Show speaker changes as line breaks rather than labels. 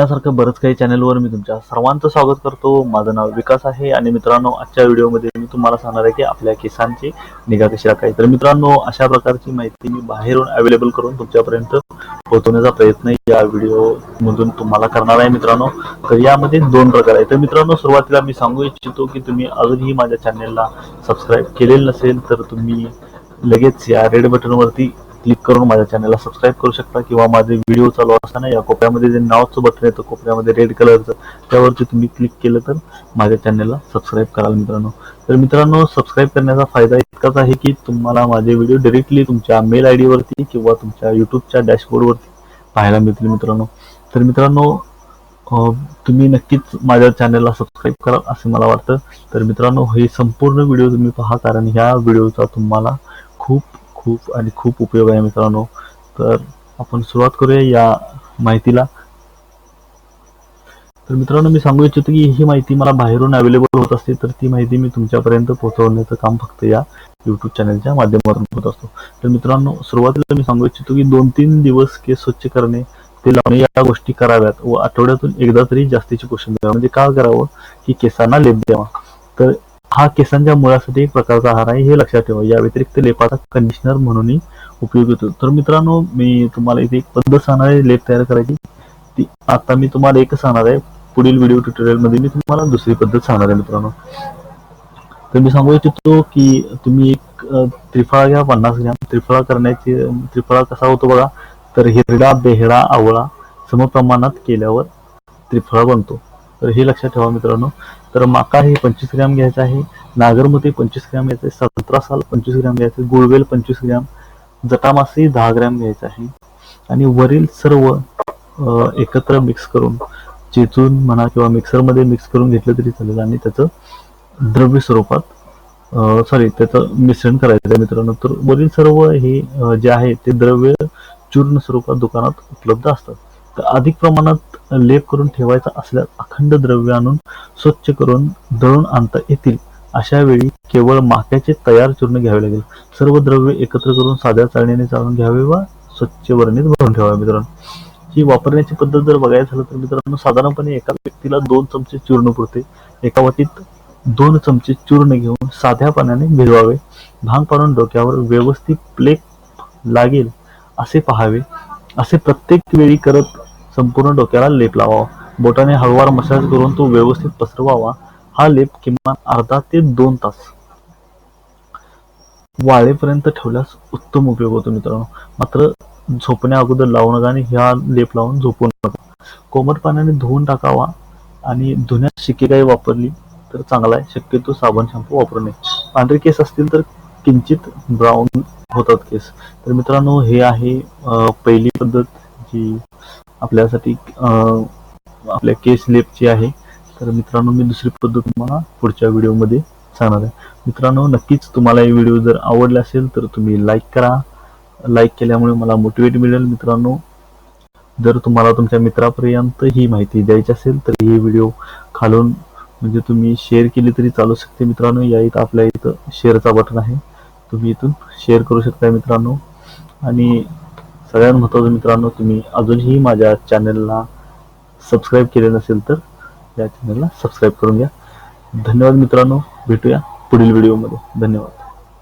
यासारखं बरंच काही चॅनलवर मी तुमच्या सर्वांचं स्वागत करतो. माझं नाव विकास आहे आणि मित्रांनो आजच्या व्हिडिओमध्ये मी तुम्हाला सांगणार आहे की आपल्या केसांची निगा कशी राखायची. तर मित्रांनो अशा प्रकारची माहिती मी बाहेरून अवेलेबल करून तुमच्यापर्यंत पोहोचवण्याचा प्रयत्न या व्हिडिओमधून तुम्हाला करणार आहे मित्रांनो. तर यामध्ये दोन प्रकार आहेत. तर मित्रांनो सुरुवातीला मी सांगू इच्छितो की तुम्ही अजूनही माझ्या चॅनेलला सबस्क्राईब केलेलं नसेल तर तुम्ही लगेच या रेड बटनवरती क्लिक करून माझ्या चॅनलला सबस्क्राईब करू शकता किंवा माझे व्हिडिओ चालू असताना या कोपऱ्यामध्ये जे नावचं बटन येतं कोपऱ्यामध्ये रेड कलरचं त्यावरती तुम्ही क्लिक केलं तर माझ्या चॅनलला सबस्क्राईब कराल मित्रांनो. तर मित्रांनो सबस्क्राईब करण्याचा फायदा इतकाच आहे की तुम्हाला माझे व्हिडिओ डिरेक्टली तुमच्या मेल आय डीवरती किंवा तुमच्या युट्यूबच्या डॅशबोर्डवरती पाहायला मिळतील मित्रांनो. तर मित्रांनो तुम्ही नक्कीच माझ्या चॅनलला सबस्क्राईब कराल असे मला वाटतं. तर मित्रांनो हे संपूर्ण व्हिडिओ तुम्ही पहा कारण ह्या व्हिडिओचा तुम्हाला खूप खूप आणि खूप उपयोग आहे मित्रांनो. तर आपण सुरुवात करूया या माहितीला. तर मित्रांनो मी सांगू इच्छितो की ही माहिती मला बाहेरून अवेलेबल होत असते तर ती माहिती मी तुमच्यापर्यंत पोहोचवण्याचं काम फक्त या युट्यूब चॅनलच्या माध्यमातून होत असतो. तर मित्रांनो सुरुवातीला मी सांगू इच्छितो की दोन तीन दिवस केस स्वच्छ करणे ते लावणे या गोष्टी कराव्यात व आठवड्यातून एकदा तरी जास्तीची पोषण द्यावं. म्हणजे काय करावं? की केसांना लेप द्यावा. तर हा केसांच्या मुळासाठी एक प्रकारचा आहार आहे हे लक्षात ठेवा. या व्यतिरिक्त लेपाचा कंडिशनर म्हणूनही उपयोग होतो. तर मित्रांनो मी तुम्हाला इथे एक पद्धत सांगणार आहे लेप तयार करायची. ती आता मी तुम्हाला एकच सांगणार आहे. पुढील व्हिडिओ ट्युटोरियलमध्ये मी तुम्हाला दुसरी पद्धत सांगणार आहे मित्रांनो. तर मी सांगू इच्छितो की तुम्ही एक त्रिफळा घ्या पन्नास ग्रॅम. त्रिफळा करण्याची त्रिफळा कसा होतो बघा? तर हिरडा बेहडा आवळा समप्रमाणात केल्यावर त्रिफळा बनतो. तर हे लक्षात ठेवा मित्रांनो. तर माका हे पंचवीस ग्रॅम घ्यायचं आहे नागरमती पंचवीस ग्रॅम घ्यायचं आहे संत्रा साल पंचवीस ग्रॅम घ्यायचं आहे गुळवेल पंचवीस ग्रॅम जटामासी दहा ग्रॅम घ्यायचं आहे. आणि वरील सर्व एकत्र मिक्स करून चेचून म्हणा किंवा मिक्सरमध्ये मिक्स करून घेतलं तरी चालेल आणि त्याचं द्रव्य स्वरूपात सॉरी त्याचं मिश्रण करायचं आहे मित्रांनो. तर वरील सर्व हे जे आहे ते द्रव्य चूर्ण स्वरूपात दुकानात उपलब्ध असतात. तर अधिक प्रमाणात लेप करून ठेवायचा असल्यास अखंड द्रव्य आणून स्वच्छ करून दळून आणता येतील. अशा वेळी केवळ माक्याचे तयार चूर्ण घ्यावे लागेल. सर्व द्रव्य एकत्र करून साध्या चाळणीने चाळून घ्यावे व स्वच्छ वर्णीत भरून ठेवावे मित्रांनो. ही वापरण्याची पद्धत जर बघायचं झालं तर मित्रांनो साधारणपणे एका व्यक्तीला दोन चमचे चूर्ण पुरते. एका वाटीत दोन चमचे चूर्ण घेऊन साध्या पाण्याने भिजवावे. भांग पाडून डोक्यावर व्यवस्थित प्लेक लागेल असे पाहावे. असे प्रत्येक वेळी करत संपूर्ण डोक्याला लेप लावावा. बोटाने हळूवार मसाज करून तो व्यवस्थित पसरवावा. हा लेप किमान अर्धा ते दोन तास वाळेपर्यंत ठेवल्यास उत्तम उपयोग होतो मित्रांनो. मात्र झोपण्या अगोदर लावू नका आणि ह्या लेप लावून झोपू नका. कोमट पाण्याने धुवून टाकावा आणि धुण्यात शिके काही वापरली तर चांगला आहे. शक्यतो साबण शॅम्पू वापरू नये. पांढरे केस असतील तर किंचित ब्राऊन होतात केस तर मित्रांनो हे आहे पहिली पद्धत जी आपल्यासाठी आपल्या केस लेपची आहे. तर मित्रांनो मी दुसरी पद्धत तुम्हाला पुढच्या व्हिडिओमध्ये सांगणार आहे. मित्रांनो नक्कीच तुम्हाला हे व्हिडिओ जर आवडला असेल तर तुम्ही लाईक करा. लाईक केल्यामुळे मला मोटिवेट मिळेल. मित्रांनो जर तुम्हाला तुमच्या मित्रापर्यंत ही माहिती द्यायची असेल तर ही व्हिडिओ खालून म्हणजे तुम्ही शेअर केली तरी चालू शकते. मित्रांनो या इथं आपल्या इथं शेअरचा बटन आहे. तुम्ही इथून शेअर करू शकता मित्रांनो. आणि सगळ्यात महत्त्वाचं मित्रांनो तुम्ही अजूनही माझ्या चॅनलला सबस्क्राईब केले नसेल तर या चॅनलला सबस्क्राईब करून घ्या. धन्यवाद मित्रांनो. भेटूया पुढील व्हिडिओमध्ये धन्यवाद.